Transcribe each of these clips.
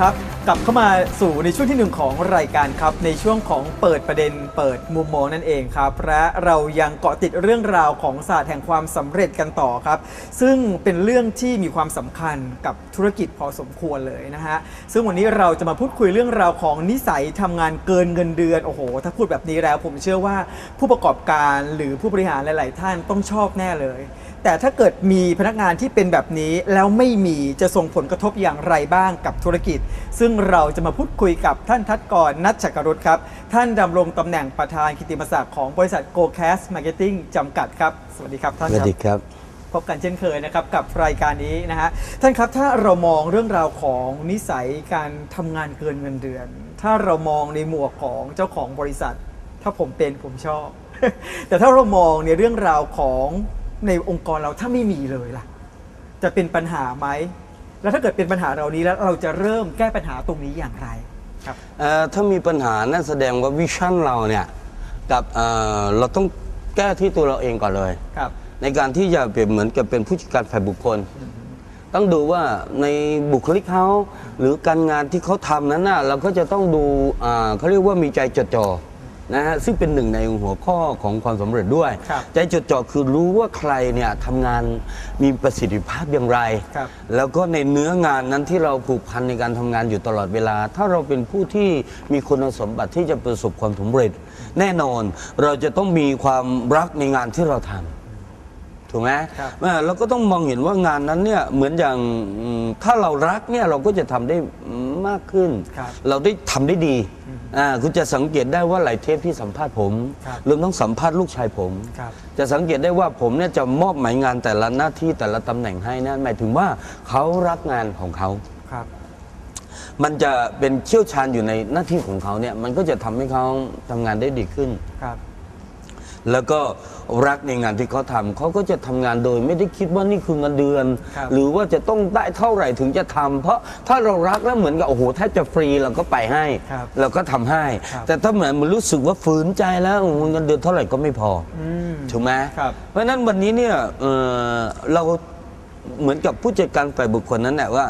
ครับกลับเข้ามาสู่ในช่วงที่หนึ่งของรายการครับ ในช่วงของเปิดประเด็นเปิดมุมมองนั่นเองครับและเรายังเกาะติดเรื่องราวของศาสตร์แห่งความสำเร็จกันต่อครับ ซึ่งเป็นเรื่องที่มีความสำคัญกับธุรกิจพอสมควรเลยนะฮะซึ่งวันนี้เราจะมาพูดคุยเรื่องราวของนิสัยทำงานเกินเงินเดือนโอ้โห ถ้าพูดแบบนี้แล้ว ผมเชื่อว่าผู้ประกอบการหรือผู้บริหารหลาย ๆ ท่านต้องชอบแน่เลยแต่ถ้าเกิดมีพนักงานที่เป็นแบบนี้แล้วไม่มีจะส่งผลกระทบอย่างไรบ้างกับธุรกิจ ซึ่งเราจะมาพูดคุยกับท่านทัศกรนัทจักรรุตครับ ท่านดำรงตำแหน่งประธานกิตติมศักดิ์ของบริษัท GoCast Marketing จำกัดครับ สวัสดีครับท่านสควัสรับดีครับ พบกันเช่นเคยนะครับกับรายการนี้นะฮะท่านครับถ้าเรามองเรื่องราวของนิสัยการทำงานเกินเงินเดือน ถ้าเรามองในหมวกของเจ้าของบริษัท ถ้าผมเป็นผมชอบ แต่ถ้าเรามองในเรื่องราวของในองค์กรเราถ้าไม่มีเลยล่ะ จะเป็นปัญหาไหม แล้วถ้าเกิดเป็นปัญหาเรานี้แล้วเราจะเริ่มแก้ปัญหาตรงนี้อย่างไรครับ เอ่อถ้ามีปัญหานั่นแสดงว่าวิชั่นเราเนี่ยกับเอ่อเราต้องแก้ที่ตัวเราเองก่อนเลย ครับ ในการที่จะเปรียบเหมือนกับเป็นผู้จัดการฝ่ายบุคคล ต้องดูว่าในบุคลิกเขาหรือการงานที่เขาทำนั้นน่ะเราก็จะต้องดูอ่าเขาเรียกว่ามีใจจดจ่อ นะฮะซึ่งเป็นหนึ่งในหัวข้อของความสำเร็จด้วยครับใจจดจ่อคือรู้ว่าใครเนี่ยทำงานมีประสิทธิภาพอย่างไรครับแล้วก็ในเนื้องานนั้นที่เราผูกพันในการทำงานอยู่ตลอดเวลา ถ้าเราเป็นผู้ที่มีคุณสมบัติที่จะประสบความสำเร็จ แน่นอนเราจะต้องมีความรักในงานที่เราทำ ถูกไหมครับเอ่อเราก็ต้องมองเห็นว่างานนั้นเนี่ยเหมือนอย่างอืมถ้าเรารักเนี่ยเราก็จะทำได้มากขึ้นครับเราได้ทำได้ดีอ่าคุณจะสังเกตได้ว่าหลายเทปที่สัมภาษณ์ผมครับรวมทั้งสัมภาษณ์ลูกชายผมครับจะสังเกตได้ว่าผมเนี่ยจะมอบหมายงานแต่ละหน้าที่แต่ละตำแหน่งให้นะหมายถึงว่าเขารักงานของเขาครับมันจะเป็นเชี่ยวชาญอยู่ในหน้าที่ของเขาเนี่ยมันก็จะทำให้เขาทำงานได้ดีขึ้นครับ แล้วก็รักในงานที่เขาทำเขาก็จะทำงานโดย ไม่ได้คิดว่านี่คือเงินเดือน ครับ หรือว่าจะต้องได้เท่าไหร่ถึงจะทำเพราะถ้าเรารักแล้วเหมือนกับโอ้โหแทบจะฟรีเราก็ไปให้ ครับเราก็ทำให้ ครับ แต่ถ้าเหมือนมันรู้สึกว่าฝืนใจแล้วโอ้โหเงินเดือนเท่าไหร่ก็ไม่พออืม ถูกไหมครับเพราะฉะนั้นวันนี้เนี่ยเอ่อเราเหมือนกับผู้จัดการฝ่ายบุคคลนั้นแหละว่า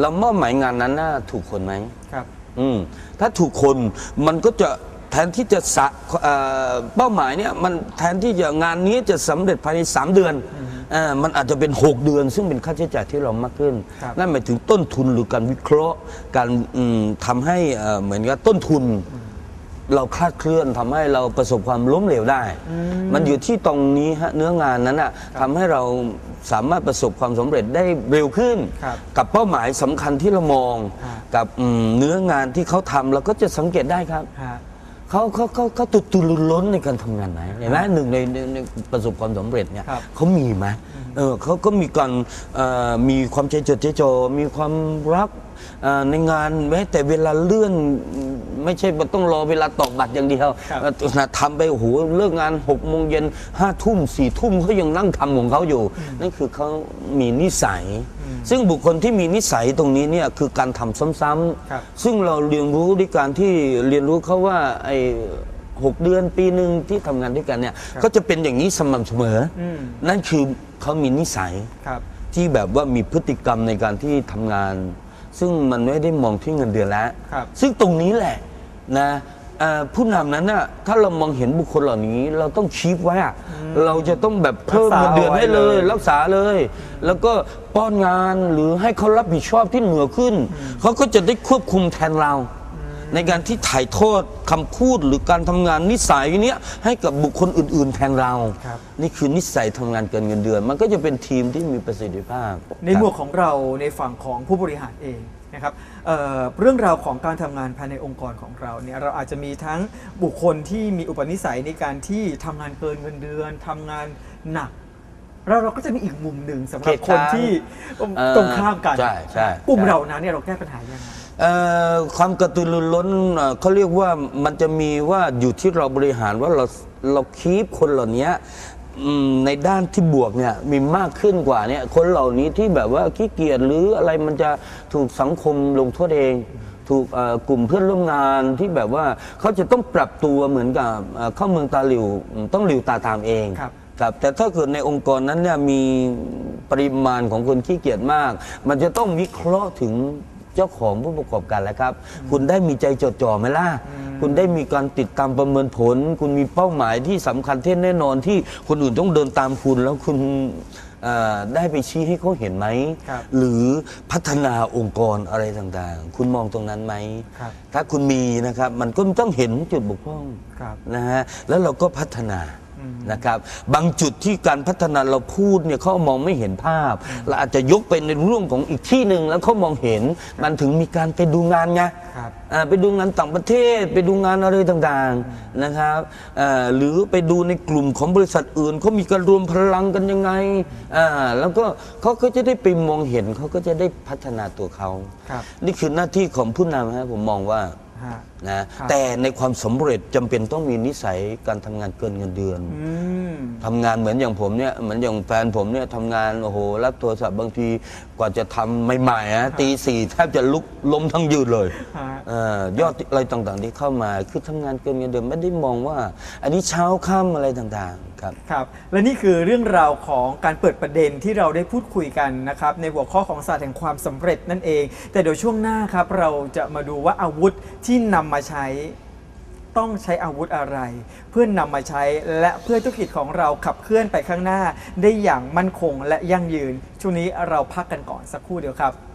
เรามอบหมายงานนั้นน่าถูกคนไหม ครับ อืมถ้าถูกคนมันก็จะ แทนที่จะสะเอ่อเป้าหมายเนี่ยมันแทนที่จะงานนี้จะสำเร็จภายใน 3 เดือนเอ่อมันอาจจะเป็น 6 เดือน ซึ่งเป็นค่าใช้จ่ายที่เรามากขึ้นครับนั่นหมายถึงต้นทุนหรือการวิเคราะห์ การอืมทำให้เอ่อเหมือนกับต้นทุน เราคลาดเคลื่อนทำให้เราประสบความล้มเหลวได้ มันอยู่ที่ตรงนี้ฮะเนื้องานนั้นอะทำให้เราสามารถประสบความสำเร็จได้เร็วขึ้นครับกับเป้าหมายสำคัญที่เรามองฮะกับอืมเนื้องานที่เขาทำเราก็จะสังเกตได้ครับฮะ เขาเขาเขาเขาตุตุลุล้นในการทำงานไหนเห็นไหมหนึ่งในในในประสบความสำเร็จเนี่ยครับ เขามีไหมเออเขาก็มีการเอ่อมีความใจจดใจจ่อมีความรักเอ่อในงานแม้แต่เวลาเลื่อนไม่ใช่ว่าต้องรอเวลาตอกบัตรอย่างเดียวครับเอ่อนะทำไปโอ้โหเลิกงานหกโมงเย็นห้าทุ่มสี่ทุ่มเขายังนั่งทำของเขาอยู่ นั่นคือเขามีนิสัย ซึ่งบุคคลที่มีนิสัยตรงนี้เนี่ยคือการทำซ้ำครับๆซึ่งเราเรียนรู้ด้วยการที่เรียนรู้เขาว่าไอ้หกเดือนปีหนึ่งที่ทำงานด้วยกันเนี่ยก็จะเป็นอย่างนี้สม่ำเสมออมนั่นคือเขามีนิสัยครับที่แบบว่ามีพฤติกรรมในการที่ทำงาน ซึ่งมันไม่ได้มองที่เงินเดือนแล้วครับซึ่งตรงนี้แหละนะ เอ่อผู้นำนั้นน่ะถ้าเรามองเห็นบุคคลเหล่านี้ เราต้องชี้ไว้อะเราจะต้องแบบเพิ่มรักษาเงินเดือนให้เลยเอาไว้เลย รักษาเลย แล้วก็ป้อนงานหรือให้เขารับผิดชอบที่เหนือขึ้น เขาก็จะได้ควบคุมแทนเรา ในการที่ถ่ายทอดคำพูดหรือการทำงานนิสัยเนี้ยให้กับบุคคลอื่น ๆ แทนเรา ครับ นี่คือนิสัยทำงานเกินเงินเดือน มันก็จะเป็นทีมที่มีประสิทธิภาพในหมวกของเราในฝั่งของผู้บริหารเอง นะครับเอ่อเรื่องราวของการทำงานภายในองค์กรของเราเนี่ยเราอาจจะมีทั้งบุคคลที่มีอุปนิสัยในการที่ทำงานเกินเงินเดือนทำงานหนักแล้วเราก็จะมีอีกมุมหนึ่งสำหรับเกลียดคนค้านที่เอ่อตรงข้ามกันใช่ใช่กลุ่มใช่เรานั้นเนี่ยเราแก้ปัญหายังไงเอ่อความกระตือรือร้นเอ่อเขาเรียกว่ามันจะมีว่าอยู่ที่เราบริหารว่าเราเราคีบคนเหล่านี้ อืมในด้านที่บวกเนี่ยมีมากขึ้นกว่าเนี่ยคนเหล่านี้ที่แบบว่าขี้เกียจหรืออะไรมันจะถูกสังคมลงโทษเอง ถูกเอ่อกลุ่มเพื่อนร่วมงานที่แบบว่าเขาจะต้องปรับตัวเหมือนกับเอ่อเข้าเมืองตาหลิวต้องหลิวตาตามเองครับ ครับแต่ถ้าเกิดในองค์กรนั้นเนี่ยมีปริมาณของคนขี้เกียจมาก มันจะต้องวิเคราะห์ถึง เจ้าของผู้ประกอบการแล้วครับ คุณได้มีใจจดจ่อไหมล่ะ คุณได้มีการติดตามประเมินผล คุณมีเป้าหมายที่สำคัญที่แน่นอนที่คนอื่นต้องเดินตามคุณแล้วคุณเอ่อได้ไปชี้ให้เขาเห็นไหมครับหรือพัฒนาองค์กรอะไรต่างๆ คุณมองตรงนั้นไหมครับถ้าคุณมีนะครับ มันก็ต้องเห็นจุดบกพร่องครับนะฮะแล้วเราก็พัฒนาอืม นะครับ บางจุดที่การพัฒนาเราพูดเนี่ยเขามองไม่เห็นภาพเราอาจจะยกไปในเรื่องของอีกที่หนึ่งแล้วเขามองเห็นมันถึงมีการไปดูงานไงครับอ่าไปดูงานต่างประเทศ ไปดูงานอะไรต่างๆนะครับอ่าหรือไปดูในกลุ่มของบริษัทอื่นเขามีการรวมพลังกันยังไงอ่าแล้วก็เขาก็จะได้ไปมองเห็นเขาก็จะได้พัฒนาตัวเขาครับนี่คือหน้าที่ของผู้นำฮะผมมองว่า ฮะนะครับแต่ในความสำเร็จจำเป็นต้องมีนิสัยการทำงานเกินเงินเดือน อืม ทำงานเหมือนอย่างผมเนี่ยเหมือนอย่างแฟนผมเนี่ยทำงานโอ้โหรับโทรศัพท์บางทีกว่าจะทำใหม่ๆฮะตีสี่แทบจะลุกล้มทั้งยืนเลยฮะ เออยอดอะไรต่างๆที่เข้ามาคือทำงานเกินเงินเดือนไม่ได้มองว่า อันนี้เช้าค่ำอะไรต่างๆ ครับ ครับ และนี่คือเรื่องราวของการเปิดประเด็นที่เราได้พูดคุยกันนะครับ ในหัวข้อของศาสตร์แห่งความสำเร็จนั่นเอง แต่เดี๋ยวช่วงหน้าครับ เราจะมาดูว่าอาวุธที่นำมาใช้ต้องใช้อาวุธอะไร เพื่อนนำมาใช้และเพื่อธุรกิจของเราขับเคลื่อนไปข้างหน้า ได้อย่างมั่นคงและยั่งยืน ช่วงนี้เราพักกันก่อนสักครู่เดียวครับ